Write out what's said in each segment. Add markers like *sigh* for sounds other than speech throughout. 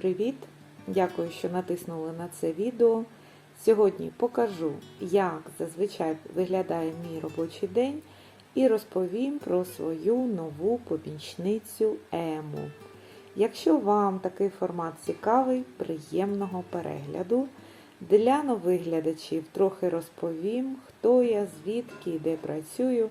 Привіт! Дякую, що натиснули на це відео. Сьогодні покажу, як зазвичай виглядає мій робочий день і розповім про свою нову помічницю Ему. Якщо вам такий формат цікавий, приємного перегляду. Для нових глядачів трохи розповім, хто я, звідки і де працюю.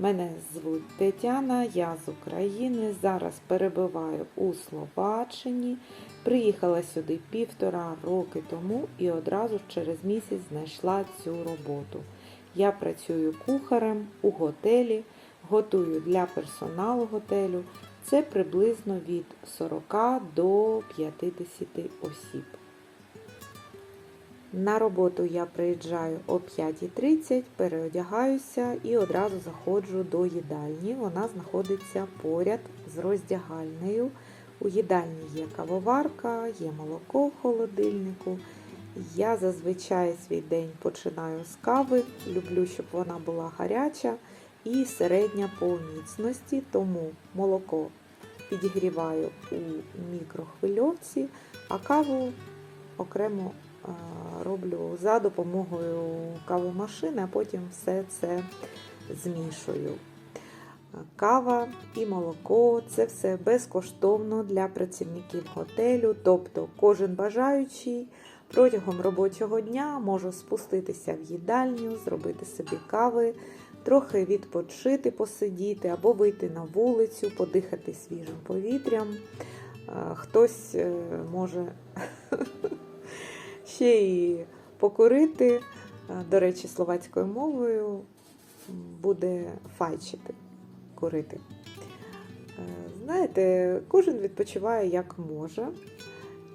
Мене звуть Тетяна, я з України. Зараз перебуваю у Словаччині. Приїхала сюди півтора роки тому і одразу через місяць знайшла цю роботу. Я працюю кухарем у готелі, готую для персоналу готелю. Це приблизно від 40 до 50 осіб. На роботу я приїжджаю о 5.30, переодягаюся і одразу заходжу до їдальні. Вона знаходиться поряд з роздягальнею. У їдальні є кавоварка, є молоко в холодильнику. Я зазвичай свій день починаю з кави. Люблю, щоб вона була гаряча і середня по міцності, тому молоко підігріваю у мікрохвильовці, а каву окремо роблю за допомогою кавомашини, а потім все це змішую. Кава і молоко це все безкоштовно для працівників готелю, тобто кожен бажаючий протягом робочого дня може спуститися в їдальню, зробити собі кави, трохи відпочити, посидіти або вийти на вулицю, подихати свіжим повітрям. Хтось може ще і покурити, до речі, словацькою мовою буде файчити, курити. Знаєте, кожен відпочиває як може,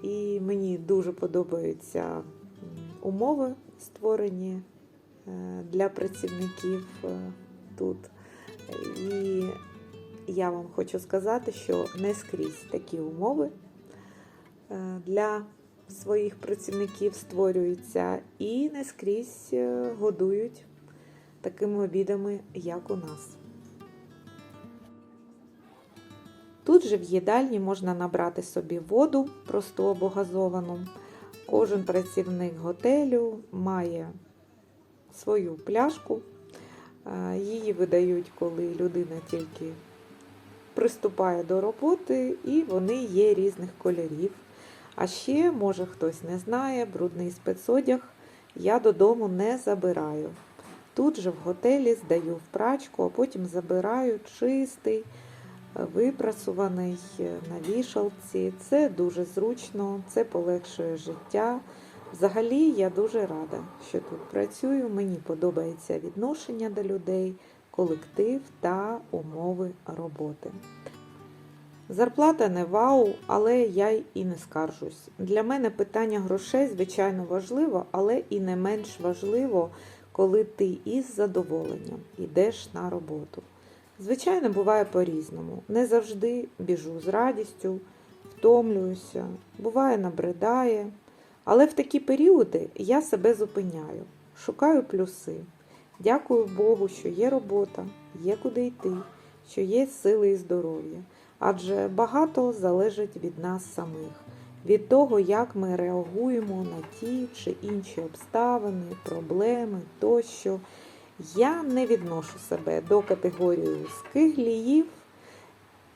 і мені дуже подобаються умови, створені для працівників тут. І я вам хочу сказати, що не скрізь такі умови для своїх працівників створюються і не скрізь годують такими обідами, як у нас. Тут же в їдальні можна набрати собі воду, просту або газовану. Кожен працівник готелю має свою пляшку. Її видають, коли людина тільки приступає до роботи, і вони є різних кольорів. А ще, може, хтось не знає, брудний спецодяг я додому не забираю. Тут же в готелі здаю в прачку, а потім забираю чистий, випрасуваний на вішалці. Це дуже зручно, це полегшує життя. Взагалі, я дуже рада, що тут працюю. Мені подобається відношення до людей, колектив та умови роботи. Зарплата не вау, але я й і не скаржусь. Для мене питання грошей, звичайно, важливо, але і не менш важливо, коли ти із задоволенням йдеш на роботу. Звичайно, буває по-різному. Не завжди біжу з радістю, втомлююся, буває, набридає. Але в такі періоди я себе зупиняю, шукаю плюси. Дякую Богу, що є робота, є куди йти, що є сили і здоров'я адже багато залежить від нас самих, від того, як ми реагуємо на ті чи інші обставини, проблеми тощо. Я не відношу себе до категорії скигліїв,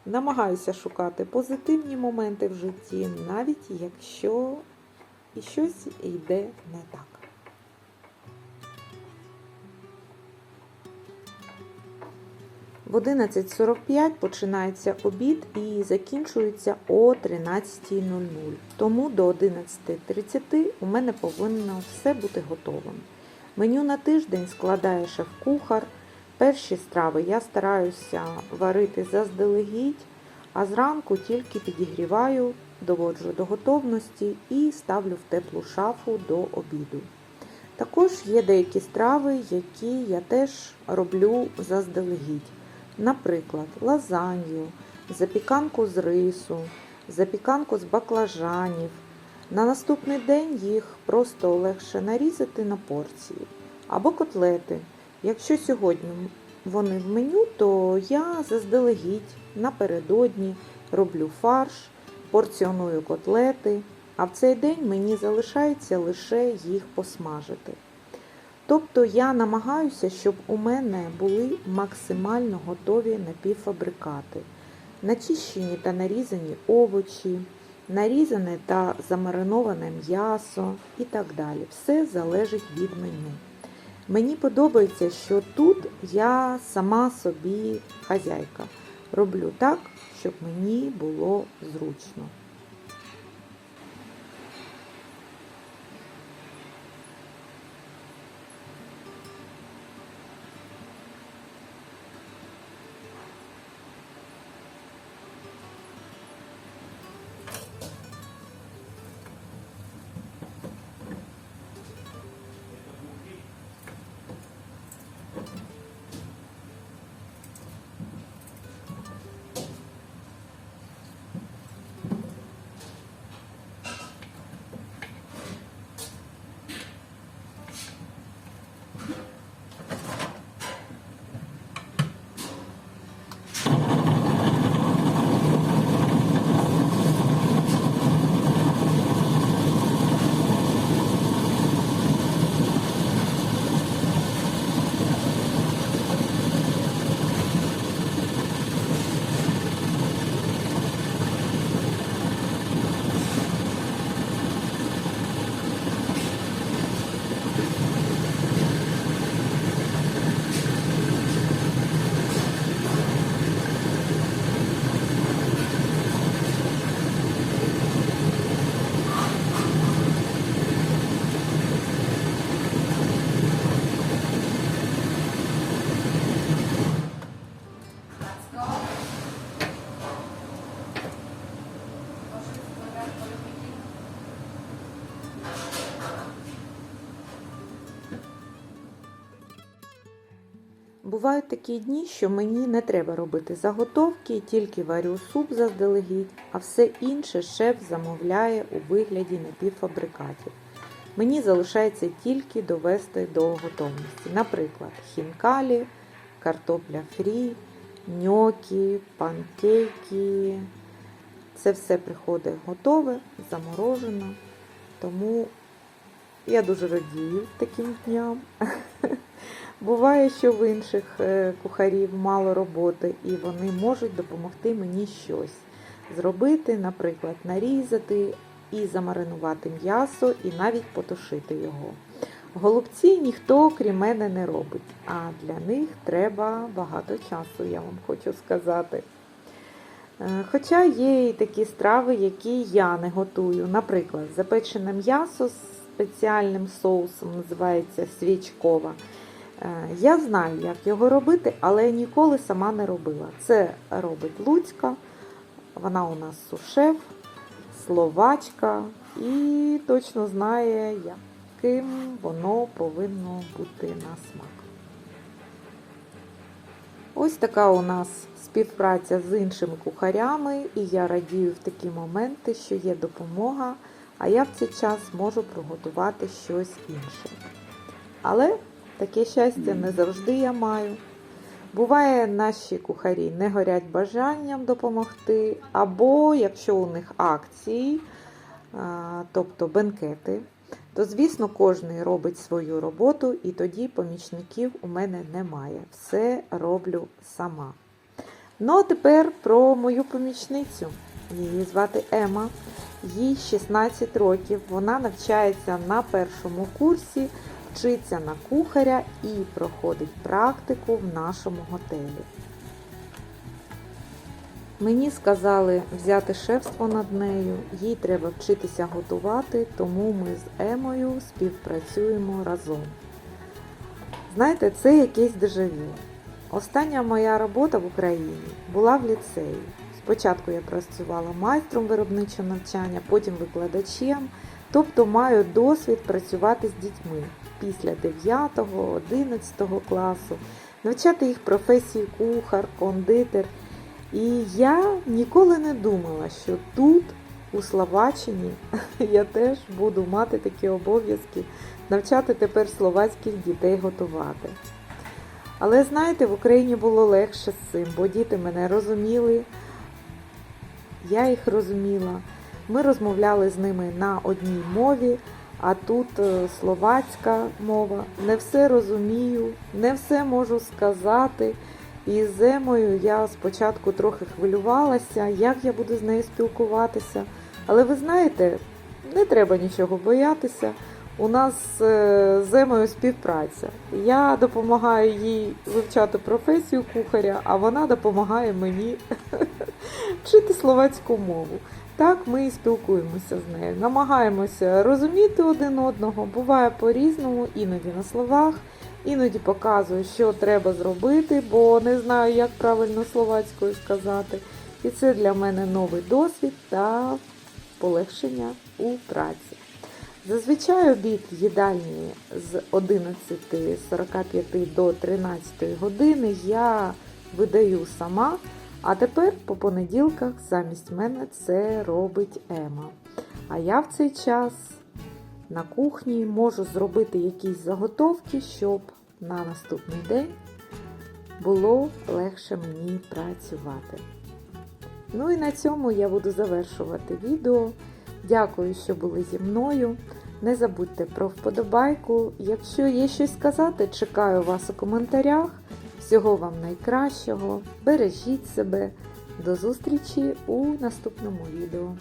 намагаюся шукати позитивні моменти в житті, навіть якщо і щось йде не так. В 11.45 починається обід і закінчується о 13.00. Тому до 11.30 у мене повинно все бути готовим. Меню на тиждень складає шеф-кухар. Перші страви я стараюся варити заздалегідь, а зранку тільки підігріваю, доводжу до готовності і ставлю в теплу шафу до обіду. Також є деякі страви, які я теж роблю заздалегідь. Наприклад, лазанью, запіканку з рису, запіканку з баклажанів. На наступний день їх просто легше нарізати на порції. Або котлети. Якщо сьогодні вони в меню, то я заздалегідь напередодні роблю фарш, порціоную котлети, а в цей день мені залишається лише їх посмажити. Тобто я намагаюся, щоб у мене були максимально готові напівфабрикати, начищені та нарізані овочі, нарізане та замариноване м'ясо і так далі. Все залежить від меню. Мені подобається, що тут я сама собі хазяйка. Роблю так, щоб мені було зручно. Бувають такі дні, що мені не треба робити заготовки, тільки варю суп заздалегідь, а все інше шеф замовляє у вигляді напівфабрикатів. Мені залишається тільки довести до готовності. Наприклад, хінкалі, картопля фрі, ньокі, панкейки. Це все приходить готове, заморожено. Тому я дуже радію таким дням. *laughs* Буває, що в інших е, кухарів мало роботи, і вони можуть допомогти мені щось зробити, наприклад, нарізати і замаринувати м'ясо, і навіть потушити його. Голубці ніхто, крім мене, не робить, а для них треба багато часу, я вам хочу сказати. Е, Хоча є і такі страви, які я не готую. Наприклад, запечене м'ясо з спеціальним соусом, називається свічкова. Е, Я знаю, як його робити, але ніколи сама не робила. Це робить Луцька, вона у нас сушеф, словачка і точно знає, яким воно повинно бути на смак. Ось така у нас співпраця з іншими кухарями, і я радію в такі моменти, що є допомога, а я в цей час можу приготувати щось інше. Але таке щастя не завжди я маю. Буває, наші кухарі не горять бажанням допомогти, або якщо у них акції, тобто бенкети, то, звісно, кожен робить свою роботу, і тоді помічників у мене немає. Все роблю сама. Ну, а тепер про мою помічницю. Її звати Ема, їй 16 років. Вона навчається на першому курсі, вчиться на кухаря і проходить практику в нашому готелі. Мені сказали взяти шефство над нею, їй треба вчитися готувати, тому ми з Емою співпрацюємо разом. Знаєте, це якийсь дежавю. Остання моя робота в Україні була в ліцеї. Спочатку я працювала майстром виробничого навчання, потім викладачем, тобто маю досвід працювати з дітьми після 9-11 класу, навчати їх професії кухар, кондитер. І я ніколи не думала, що тут, у Словаччині, *laughs* я теж буду мати такі обов'язки навчати тепер словацьких дітей готувати. Але знаєте, в Україні було легше з цим, бо діти мене розуміли. я їх розуміла. Ми розмовляли з ними на одній мові, а тут е, словацька мова. Не все розумію, не все можу сказати. І з Емою я спочатку трохи хвилювалася, як я буду з нею спілкуватися. Але ви знаєте, не треба нічого боятися. У нас е, з Емою співпраця. Я допомагаю їй вивчати професію кухаря, а вона допомагає мені *laughs* вчити словацьку мову. Так ми і спілкуємося з нею. Намагаємося розуміти один одного. Буває по-різному, іноді на словах, іноді показую, що треба зробити, бо не знаю, як правильно словацькою сказати. І це для мене новий досвід та полегшення у праці. Зазвичай обід в їдальні з 11.45 до 13 години я видаю сама, а тепер по понеділках замість мене це робить Ема. А я в цей час на кухні можу зробити якісь заготовки, щоб на наступний день було легше мені працювати. Ну і на цьому я буду завершувати відео. Дякую, що були зі мною. Не забудьте про вподобайку. Якщо є щось сказати, чекаю вас у коментарях. Всього вам найкращого. Бережіть себе. До зустрічі у наступному відео.